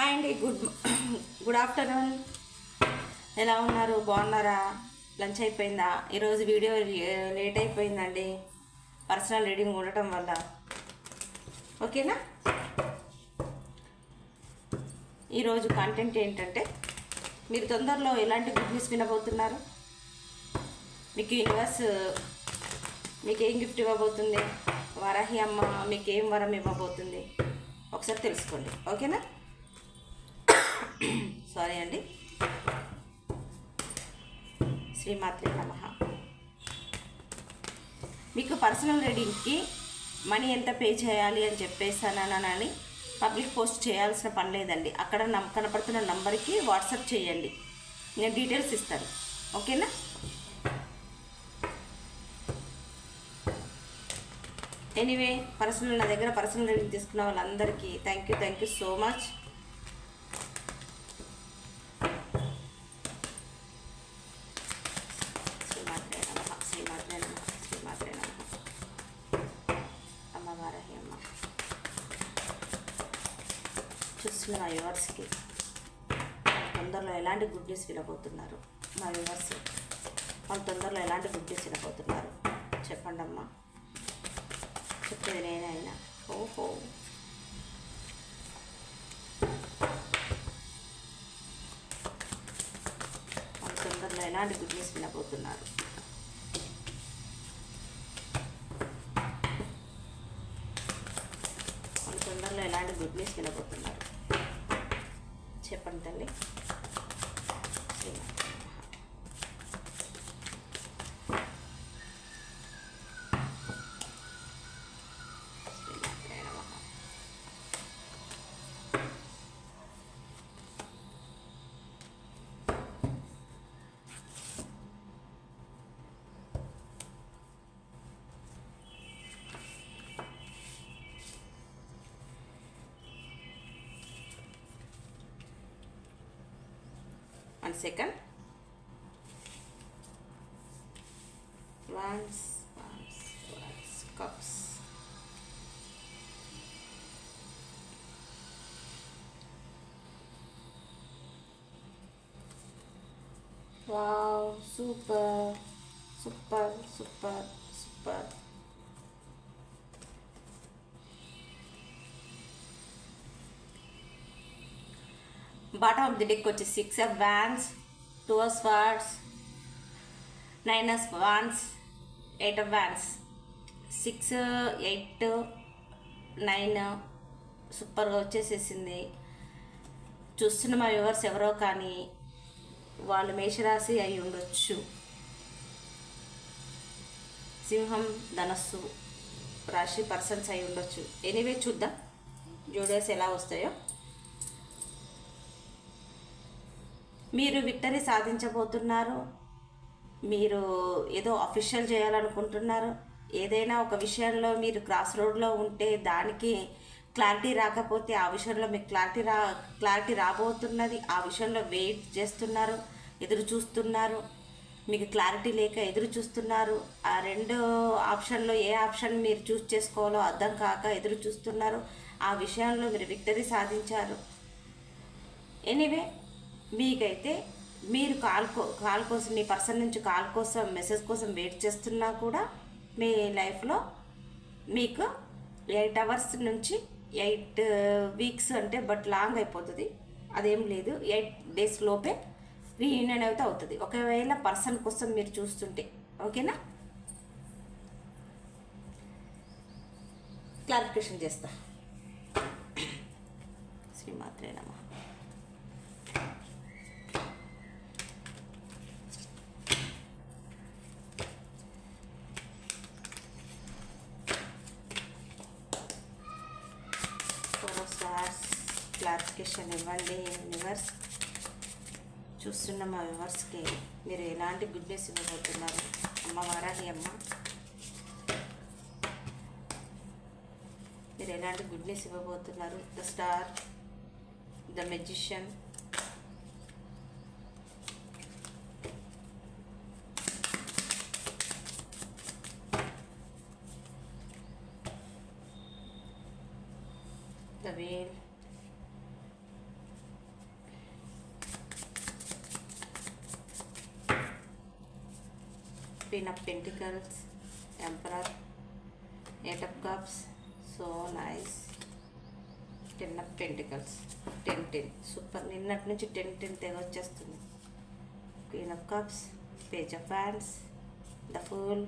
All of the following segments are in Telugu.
హాయ్ అండి గుడ్ గుడ్ ఆఫ్టర్నూన్. ఎలా ఉన్నారు? బాగున్నారా? లంచ్ అయిపోయిందా? ఈరోజు వీడియో లేట్ అయిపోయిందండి. పర్సనల్ రీడింగ్ ఉండటం వల్ల. ఓకేనా? ఈరోజు కంటెంట్ ఏంటంటే మీరు తొందరలో ఎలాంటి గుడ్ న్యూస్ వినబోతున్నారు? మీకు యూనివర్స్ మీకు ఏం గిఫ్ట్ ఇవ్వబోతుంది? వరహి అమ్మ మీకు ఏం వరం ఇవ్వబోతుంది? ఒకసారి తెలుసుకోండి. ఓకేనా? సారీ అండి. శ్రీమాత్రి నమ. మీకు పర్సనల్ రీడింగ్కి మనీ ఎంత పే చేయాలి అని చెప్పేసానని పబ్లిక్ పోస్ట్ చేయాల్సిన పని లేదండి. అక్కడ నమ్ కనపడుతున్న నంబర్కి వాట్సాప్ చేయండి. నేను డీటెయిల్స్ ఇస్తాను. ఓకేనా? ఎనీవే పర్సనల్ నా దగ్గర పర్సనల్ రీడింగ్ తీసుకున్న వాళ్ళందరికీ thank you thank you so much శ్రీమాత్రే నమ శ్రీమాత్రే నమ శ్రీమాత్రే నమ అమ్మవారహి అమ్మ చూస్తున్న మా వ్యూవర్స్కి తొందరలో ఎలాంటి గుడ్ న్యూస్ వినబోతున్నారు. మా వ్యూవర్స్ వాళ్ళు తొందరలో ఎలాంటి గుడ్ న్యూస్ వినబోతున్నారు? చెప్పండి అమ్మా చెప్పేది నేనైనా ఓహో. వాళ్ళు తొందరలో ఎలాంటి గుడ్ న్యూస్ వినబోతున్నారు? వాళ్ళు తొందరలో ఎలాంటి గుడ్ న్యూస్ వినబోతున్నారు? చెప్పండి తల్లి. One second. Once, once, once, cups. Wow, super, super, super, bottom of the deck వచ్చి six of wands two of swords nine of wands eight of wands six eight nine సూపర్గా వచ్చేసేసింది. చూస్తున్న మా వ్యూవర్స్ ఎవరో కానీ వాళ్ళు మేషరాశి అయి ఉండొచ్చు. సింహం ధనస్సు రాశి పర్సన్స్ అయి ఉండొచ్చు. ఎనీవే చూద్దాం. జోడియాస్ ఎలా వస్తాయో. మీరు విక్టరీ సాధించబోతున్నారు. మీరు ఏదో అఫీషియల్ చేయాలనుకుంటున్నారు. ఏదైనా ఒక విషయంలో మీరు క్రాస్ రోడ్లో ఉంటే దానికి క్లారిటీ రాకపోతే ఆ విషయంలో మీకు క్లారిటీ రా క్లారిటీ రాబోతున్నది. ఆ విషయంలో వెయిట్ చేస్తున్నారు ఎదురు చూస్తున్నారు. మీకు క్లారిటీ లేక ఎదురు చూస్తున్నారు. ఆ రెండు ఆప్షన్లో ఏ ఆప్షన్ మీరు చూస్ చేసుకోవాలో అర్థం కాక ఎదురు చూస్తున్నారు. ఆ విషయంలో మీరు విక్టరీ సాధించారు. ఎనీవే మీకైతే మీరు కాల్ కాల్ కోసం మీ పర్సన్ నుంచి కాల్ కోసం మెసేజ్ కోసం వెయిట్ చేస్తున్నా కూడా మీ లైఫ్లో మీకు ఎయిట్ అవర్స్ నుంచి ఎయిట్ వీక్స్ అంటే బట్ లాంగ్ అయిపోతుంది. అదేం లేదు. ఎయిట్ డేస్ లోపే రీయూనియన్ అయితే అవుతుంది. ఒకవేళ పర్సన్ కోసం మీరు చూస్తుంటే. ఓకేనా? క్లారిఫికేషన్ చేస్తా. శ్రీమాత్రేనమ్మ నమ స్టార్స్ క్లారిఫికేషన్ ఇవ్వండి యూనివర్స్ చూస్తున్న మా వివర్స్కి మీరు ఎలాంటి గుడ్ న్యూస్ ఇవ్వబోతున్నారు? అమ్మ వారాహి అమ్మ. మీరు ఎలాంటి గుడ్ న్యూస్ ఇవ్వబోతున్నారు? The star the magician the wheel queen of pentacles emperor eight of cups so nice ten of pentacles ten ten super నిన్నటి నుంచి టెన్ టెన్ తెగ వచ్చేస్తుంది. Queen of cups page of fans the fool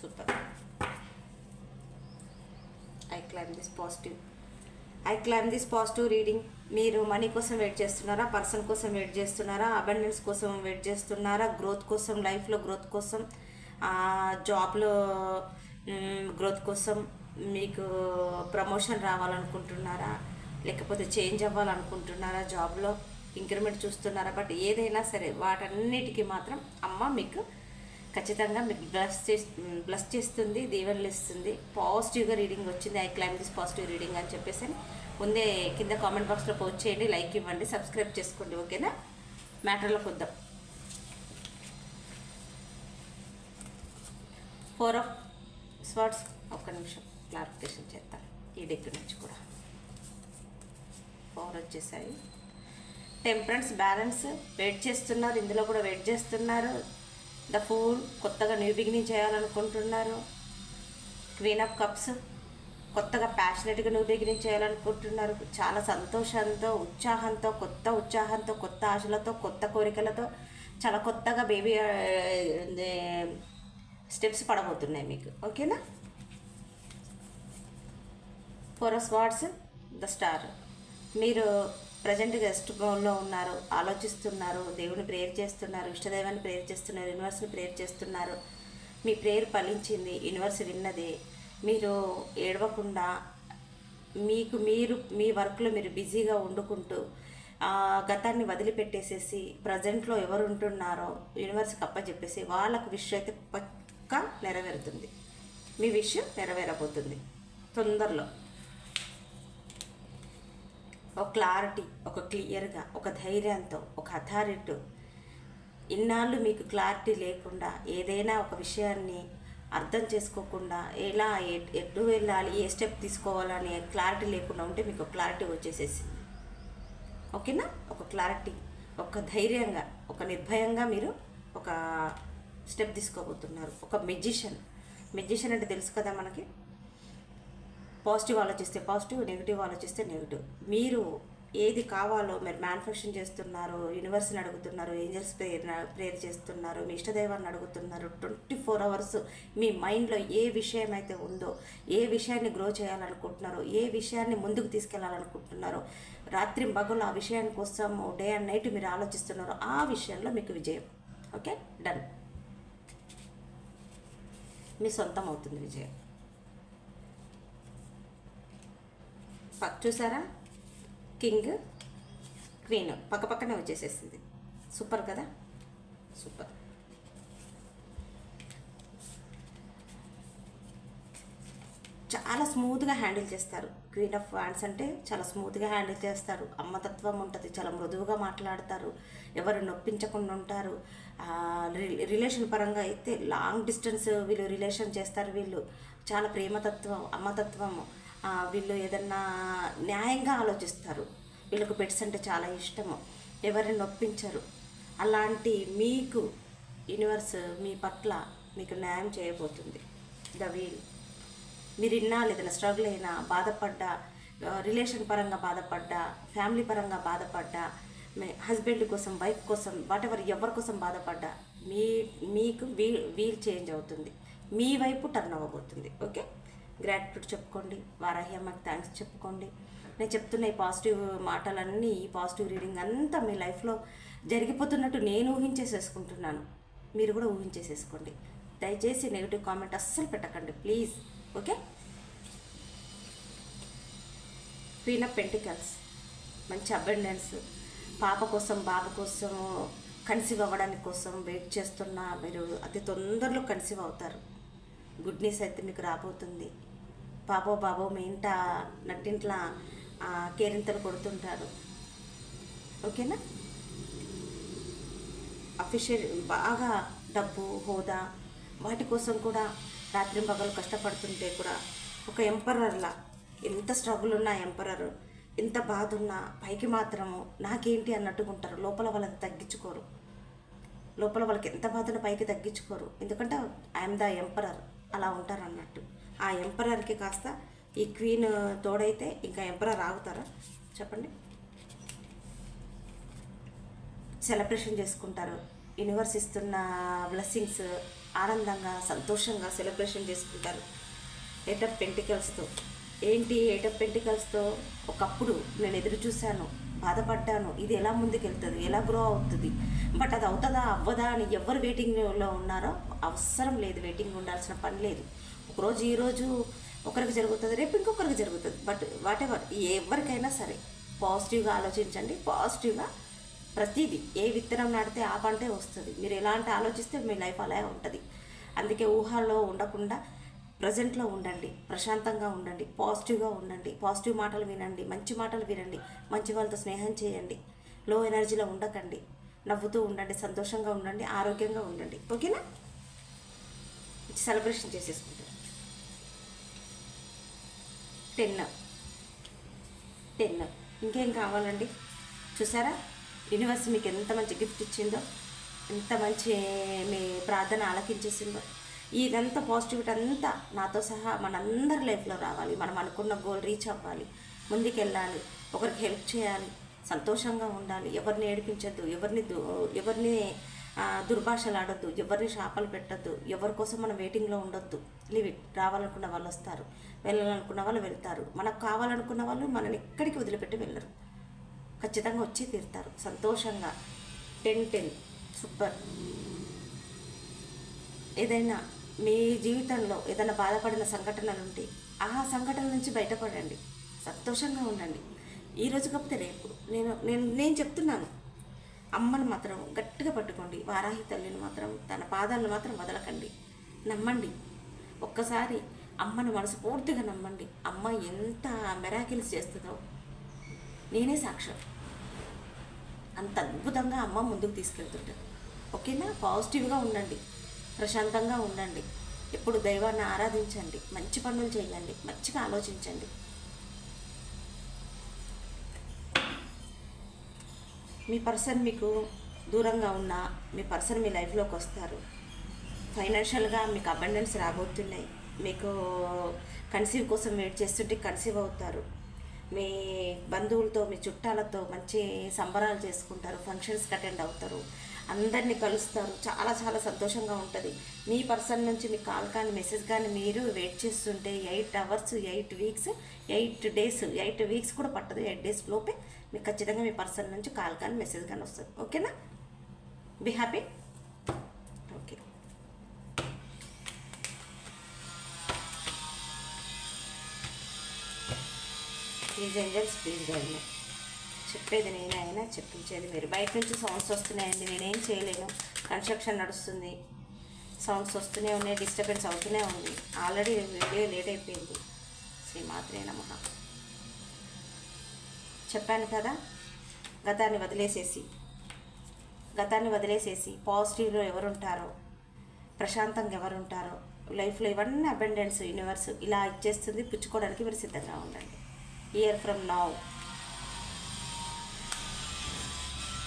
super I claim this positive I claim this positive reading మీరు మనీ కోసం వెయిట్ చేస్తున్నారా? పర్సన్ కోసం వెయిట్ చేస్తున్నారా? అబండెన్స్ కోసం వెయిట్ చేస్తున్నారా? గ్రోత్ కోసం లైఫ్లో గ్రోత్ కోసం జాబ్లో గ్రోత్ కోసం మీకు ప్రమోషన్ రావాలనుకుంటున్నారా? లేకపోతే చేంజ్ అవ్వాలనుకుంటున్నారా జాబ్లో? ఇంక్రిమెంట్ చూస్తున్నారా? బట్ ఏదైనా సరే వాటన్నిటికీ మాత్రం అమ్మ మీకు ఖచ్చితంగా మీకు బ్లస్ చేసి బ్లస్ చేస్తుంది దీవెనలు ఇస్తుంది. పాజిటివ్గా రీడింగ్ వచ్చింది. I claim this positive reading అని చెప్పేసి ముందే కింద కామెంట్ బాక్స్లో పోస్ట్ చేయండి లైక్ ఇవ్వండి సబ్స్క్రైబ్ చేసుకోండి. ఓకేనా? మ్యాటర్లోకి వద్దాం ఫోర్ ఆఫ్ స్వార్డ్స్ ఒక్క నిమిషం క్లారిఫికేషన్ చేస్తాను ఈ డెక్ నుంచి కూడా. ఫోర్ వచ్చేసాయి. టెంపరెన్స్ బ్యాలెన్స్ వెయిట్ చేస్తున్నారు. ఇందులో కూడా వెయిట్ చేస్తున్నారు. ద ఫూల్ కొత్తగా న్యూ బిగినింగ్ చేయాలనుకుంటున్నారు. క్వీన్ ఆఫ్ కప్స్ కొత్తగా ప్యాషనెట్గా న్యూ బిగినింగ్ చేయాలనుకుంటున్నారు. చాలా సంతోషంతో ఉత్సాహంతో కొత్త ఉత్సాహంతో కొత్త ఆశలతో కొత్త కోరికలతో చాలా కొత్తగా బేబీ స్టెప్స్ పడబోతున్నాయి మీకు. ఓకేనా? Four swords the star. మీరు ప్రజెంట్ గెస్ట్ మోడ్లో ఉన్నారు ఆలోచిస్తున్నారు దేవుని ప్రేయర్ చేస్తున్నారు ఇష్టదైవాన్ని ప్రేయర్ చేస్తున్నారు యూనివర్స్ని ప్రేయర్ చేస్తున్నారు. మీ ప్రేయర్ ఫలించింది యూనివర్స్ విన్నది. మీరు ఏడవకుండా మీకు మీరు మీ వర్క్లో మీరు బిజీగా వండుకుంటూ ఆ గతాన్ని వదిలిపెట్టేసేసి ప్రజెంట్లో ఎవరు ఉంటున్నారో యూనివర్స్కి అప్పచెప్పేసి వాళ్ళకు విష్ అయితే పక్కా నెరవేరుతుంది. మీ విషయం నెరవేరబోతుంది. తొందరలో. ఒక క్లారిటీ ఒక క్లియర్గా ఒక ధైర్యంతో ఒక అథారిటీ ఇన్నాళ్ళు మీకు క్లారిటీ లేకుండా ఏదైనా ఒక విషయాన్ని అర్థం చేసుకోకుండా ఎలా ఎటు వెళ్ళాలి ఏ స్టెప్ తీసుకోవాలని క్లారిటీ లేకుండా ఉంటే మీకు క్లారిటీ వచ్చేసేసింది. ఓకేనా? ఒక క్లారిటీ ఒక ధైర్యంగా ఒక నిర్భయంగా మీరు ఒక స్టెప్ తీసుకోబోతున్నారు. ఒక మెజిషియన్ మెజిషియన్ అంటే తెలుసు కదా మనకి? పాజిటివ్ ఆలోచిస్తే పాజిటివ్ నెగిటివ్ ఆలోచిస్తే నెగిటివ్ మీరు ఏది కావాలో మీరు మ్యానుఫ్యాక్చరింగ్ చేస్తున్నారు యూనివర్స్ని అడుగుతున్నారు ఏంజల్స్ ప్రేయర్ ప్రేయర్ చేస్తున్నారు మీ ఇష్టదైవాన్ని అడుగుతున్నారు ట్వంటీ ఫోర్ అవర్స్ మీ మైండ్లో ఏ విషయం అయితే ఉందో ఏ విషయాన్ని గ్రో చేయాలనుకుంటున్నారో ఏ విషయాన్ని ముందుకు తీసుకెళ్ళాలనుకుంటున్నారో రాత్రి పగలు ఆ విషయాన్ని కోసం డే అండ్ నైట్ మీరు ఆలోచిస్తున్నారో ఆ విషయంలో మీకు విజయం. ఓకే డన్ మీ సొంతం అవుతుంది విజయం. పక్ చూసారా? కింగ్ క్వీన్ పక్క పక్కనే వచ్చేసేసింది. సూపర్ కదా? సూపర్. చాలా స్మూత్గా హ్యాండిల్ చేస్తారు. క్వీన్ ఆఫ్ హ్యాండ్స్ అంటే చాలా స్మూత్గా హ్యాండిల్ చేస్తారు. అమ్మతత్వం ఉంటుంది. చాలా మృదువుగా మాట్లాడతారు. ఎవరు నొప్పించకుండా ఉంటారు. రి- రిలేషన్ పరంగా అయితే లాంగ్ డిస్టెన్స్ వీళ్ళు రిలేషన్ చేస్తారు వీళ్ళు. చాలా ప్రేమతత్వం అమ్మతత్వం. వీళ్ళు ఏదన్నా న్యాయంగా ఆలోచిస్తారు. వీళ్ళకు పెట్స్ అంటే చాలా ఇష్టము. ఎవరిని నొప్పించరు. అలాంటి మీకు యూనివర్స్ మీ పట్ల మీకు న్యాయం చేయబోతుంది. The wheel. మీరు ఇన్నా ఏదైనా స్ట్రగుల్ అయినా బాధపడ్డా రిలేషన్ పరంగా బాధపడ్డా ఫ్యామిలీ పరంగా బాధపడ్డా మీ హస్బెండ్ కోసం వైఫ్ కోసం వాట్ ఎవర్ ఎవరి కోసం బాధపడ్డా మీ మీకు వీల్ వీల్ చేంజ్ అవుతుంది. మీ వైపు టర్న్ అవ్వబోతుంది. ఓకే గ్రాటిట్యూడ్ చెప్పుకోండి. వారాహి అమ్మకి థ్యాంక్స్ చెప్పుకోండి. నేను చెప్తున్న ఈ పాజిటివ్ మాటలన్నీ ఈ పాజిటివ్ రీడింగ్ అంతా మీ లైఫ్లో జరిగిపోతున్నట్టు నేను ఊహించేసేసుకుంటున్నాను. మీరు కూడా ఊహించేసేసుకోండి. దయచేసి నెగిటివ్ కామెంట్ అస్సలు పెట్టకండి. Please okay? Queen of pentacles. మంచి అబెండెన్స్. పాప కోసం బాబు కోసం కన్సీవ్ అవ్వడానికి కోసం వెయిట్ చేస్తున్నా మీరు అతి తొందరలో కన్సీవ్ అవుతారు. గుడ్ న్యూస్ అయితే మీకు రాబోతుంది. పాపో బాబో మీ ఇంట నట్టింట్ల కేరింతలు కొడుతుంటారు. ఓకేనా? అఫీషియల్ బాగా డబ్బు హోదా వాటి కోసం కూడా రాత్రి పగలు కష్టపడుతుంటే కూడా ఒక ఎంపరర్లా ఎంత స్ట్రగుల్ ఉన్నా ఎంపరర్ ఎంత బాధ ఉన్నా పైకి మాత్రము నాకేంటి అన్నట్టుకుంటారు లోపల వాళ్ళని తగ్గించుకోరు. లోపల వాళ్ళకి ఎంత బాధను పైకి తగ్గించుకోరు. ఎందుకంటే ఐఎమ్ ద ఎంపరర్ అలా ఉంటారు అన్నట్టు. ఆ ఎంపరర్కి కాస్త ఈ క్వీన్ తోడైతే ఇంకా ఎంపరర్ ఆగుతారా? చెప్పండి. సెలబ్రేషన్ చేసుకుంటారు. యూనివర్స్ ఇస్తున్న బ్లెస్సింగ్స్ ఆనందంగా సంతోషంగా సెలబ్రేషన్ చేసుకుంటారు. ఎయిట్ ఆఫ్ పెంటికల్స్తో ఏంటి ఎయిట్ ఆఫ్ పెంటికల్స్తో ఒకప్పుడు నేను ఎదురు చూశాను బాధపడ్డాను ఇది ఎలా ముందుకెళ్తుంది ఎలా గ్రో అవుతుంది? బట్ అది అవుతుందా అవ్వదా అని ఎవరు వెయిటింగ్లో ఉన్నారో అవసరం లేదు వెయిటింగ్ ఉండాల్సిన పని లేదు. ఒకరోజు ఈరోజు ఒకరికి జరుగుతుంది రేపు ఇంకొకరికి జరుగుతుంది. బట్ వాట్ ఎవర్ ఎవరికైనా సరే పాజిటివ్గా ఆలోచించండి పాజిటివ్గా ప్రతిదీ ఏ విత్తనం నాటితే ఆ పంటే వస్తుంది. మీరు ఎలాంటి ఆలోచిస్తే మీ లైఫ్ అలాగే ఉంటుంది. అందుకే ఊహల్లో ఉండకుండా ప్రజెంట్లో ఉండండి. ప్రశాంతంగా ఉండండి. పాజిటివ్గా ఉండండి. పాజిటివ్ మాటలు వినండి. మంచి మాటలు వినండి. మంచి వాళ్ళతో స్నేహం చేయండి. లో ఎనర్జీలో ఉండకండి. నవ్వుతూ ఉండండి. సంతోషంగా ఉండండి. ఆరోగ్యంగా ఉండండి. ఓకేనా? సెలబ్రేషన్ చేసేసుకుంటారు టెన్. టెన్. ఇంకేం కావాలండి? చూసారా? యూనివర్స్ మీకు ఎంత మంచి గిఫ్ట్ ఇచ్చిందో ఎంత మంచి మీ ప్రార్థన ఆలకించేసిందో ఇదంతా పాజిటివిటీ అంతా నాతో సహా మనందరి లైఫ్లో రావాలి. మనం అనుకున్న గోల్ రీచ్ అవ్వాలి. ముందుకెళ్ళాలి. ఒకరికి హెల్ప్ చేయాలి. సంతోషంగా ఉండాలి. ఎవరిని ఏడిపించద్దు. ఎవరిని దు ఎవరిని దుర్భాషలు ఆడొద్దు ఎవరిని షాపలు పెట్టద్దు. ఎవరి కోసం మనం వెయిటింగ్లో ఉండొద్దు. లివ్ ఇట్ రావాలనుకున్న వాళ్ళు వస్తారు. వెళ్ళాలనుకున్న వాళ్ళు వెళ్తారు. మనకు కావాలనుకున్న వాళ్ళు మనని ఎక్కడికి వదిలిపెట్టి వెళ్ళరు. ఖచ్చితంగా వచ్చి తీరుతారు. సంతోషంగా. Ten ten. సూపర్. ఏదైనా మీ జీవితంలో ఏదైనా బాధపడిన సంఘటనలు ఉంటే ఆ సంఘటన నుంచి బయటపడండి. సంతోషంగా ఉండండి. ఈరోజు కాకపోతే రేపు. నేను నేను నేను చెప్తున్నాను. అమ్మను మాత్రం గట్టిగా పట్టుకోండి. వారాహి తల్లిని మాత్రం తన పాదాలను మాత్రం వదలకండి. నమ్మండి. ఒక్కసారి అమ్మను మనసు పూర్తిగా నమ్మండి. అమ్మ ఎంత మెరాకిల్స్ చేస్తుందో. నేనే సాక్ష్యం అంత అద్భుతంగా అమ్మ ముందుకు తీసుకెళ్తుంటారు ఓకేనా? పాజిటివ్గా ఉండండి. ప్రశాంతంగా ఉండండి. ఎప్పుడు దైవాన్ని ఆరాధించండి. మంచి పనులు చేయండి. మంచిగా ఆలోచించండి. మీ పర్సన్ మీకు దూరంగా ఉన్నా మీ పర్సన్ మీ లైఫ్లోకి వస్తారు. ఫైనాన్షియల్గా మీకు అబండెన్స్ రాబోతున్నాయి. మీకు కన్సీవ్ కోసం వెయిట్ చేస్తుంటే కన్సీవ్ అవుతారు. మీ బంధువులతో మీ చుట్టాలతో మంచి సంబరాలు చేసుకుంటారు ఫంక్షన్స్కి అటెండ్ అవుతారు. అందరినీ కలుస్తారు. చాలా చాలా సంతోషంగా ఉంటుంది. మీ పర్సన్ నుంచి మీ కాల్ కానీ మెసేజ్ కానీ మీరు వెయిట్ చేస్తుంటే eight hours eight weeks eight days eight weeks కూడా పట్టదు. ఎయిట్ డేస్ లోపే మీకు ఖచ్చితంగా మీ పర్సన్ నుంచి కాల్ కానీ మెసేజ్ కానీ వస్తుంది. ఓకేనా be happy please angels please guide చెప్పేది నేనైనా అయినా చెప్పించేది మీరు బయట నుంచి సౌండ్స్ వస్తున్నాయండి నేనేం చేయలేను. కన్స్ట్రక్షన్ నడుస్తుంది. సౌండ్స్ వస్తూనే ఉన్నాయి డిస్టర్బెన్స్ అవుతూనే ఉంది. ఆల్రెడీ వీడియో లేట్ అయిపోయింది. శ్రీమాత్రే నమ. చెప్పాను కదా గతాన్ని వదిలేసేసి. గతాన్ని వదిలేసేసి పాజిటివ్లో ఎవరుంటారో ప్రశాంతంగా ఎవరుంటారో లైఫ్లో ఇవన్నీ అబెండెన్స్ యూనివర్స్ ఇలా ఇచ్చేస్తుంది పుచ్చుకోవడానికి మీరు సిద్ధంగా ఉండండి. Year from now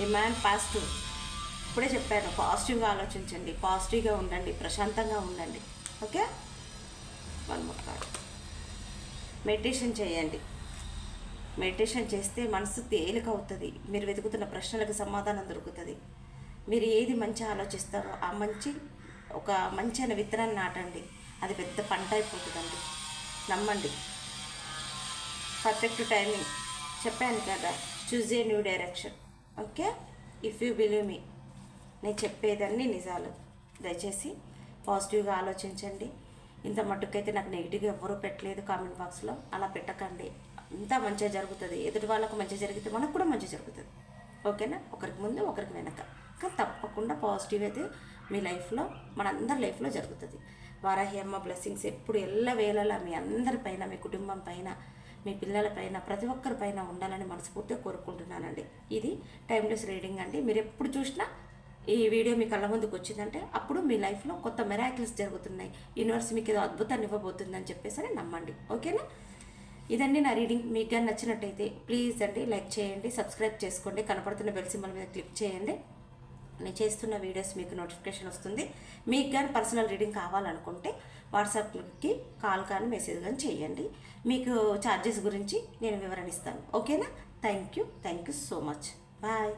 remand positive ఇప్పుడే చెప్పాను పాజిటివ్గా ఆలోచించండి పాజిటివ్గా ఉండండి ప్రశాంతంగా ఉండండి. Okay one more card meditation చేయండి. మెడిటేషన్ చేస్తే మనసు తేలిక అవుతుంది. మీరు వెతుకుతున్న ప్రశ్నలకు సమాధానం దొరుకుతుంది. మీరు ఏది మంచి ఆలోచిస్తారో ఆ మంచి ఒక మంచి అయిన విత్తనాన్ని నాటండి. అది పెద్ద పంట అయిపోతుందండి. నమ్మండి. పర్ఫెక్ట్ టైమింగ్ చెప్పాను కదా choose a new direction okay if you believe me నేను చెప్పేదన్నీ నిజాలు. దయచేసి పాజిటివ్గా ఆలోచించండి. ఇంత మట్టుకైతే నాకు నెగిటివ్గా ఎవ్వరూ పెట్టలేదు కామెంట్ బాక్స్లో అలా పెట్టకండి. ఇంత మంచిగా జరుగుతుంది. ఎదుటి వాళ్ళకు మంచి జరిగితే మనకు కూడా మంచి జరుగుతుంది. ఓకేనా ఒకరికి ముందు ఒకరికి వెనక. కానీ తప్పకుండా పాజిటివ్ అయితే మీ లైఫ్లో మనందరి లైఫ్లో జరుగుతుంది. వారాహి అమ్మ బ్లెస్సింగ్స్ ఎప్పుడు ఎల్లవేళలా మీ అందరి పైన మీ కుటుంబం పైన మీ పిల్లల పైన ప్రతి ఒక్కరి పైన ఉండాలని మనస్ఫూర్తిగా కోరుకుంటున్నానండి. ఇది టైమ్లెస్ రీడింగ్ అండి. మీరు ఎప్పుడు చూసినా ఈ వీడియో మీ కళ్ళ ముందుకు వచ్చిందంటే అప్పుడు మీ లైఫ్లో కొత్త మెరాకిల్స్ జరుగుతున్నాయి. యూనివర్స్ మీకు ఏదో అద్భుతాన్ని ఇవ్వబోతుందని చెప్పేసి అని నమ్మండి. ఓకేనా? ఇదండి నా రీడింగ్. మీకు కానీ నచ్చినట్టయితే ప్లీజ్ అండి లైక్ చేయండి సబ్స్క్రైబ్ చేసుకోండి. కనపడుతున్న బెల్ సింబల్ మీద క్లిక్ చేయండి. నేను చేస్తున్న వీడియోస్ మీకు నోటిఫికేషన్ వస్తుంది. మీకు కానీ పర్సనల్ రీడింగ్ కావాలనుకుంటే వాట్సాప్కి కాల్ కానీ మెసేజ్ కానీ చేయండి మీకు ఛార్జెస్ గురించి నేను వివరణ ఇస్తాను. ఓకేనా? Thank you thank you so much. Bye.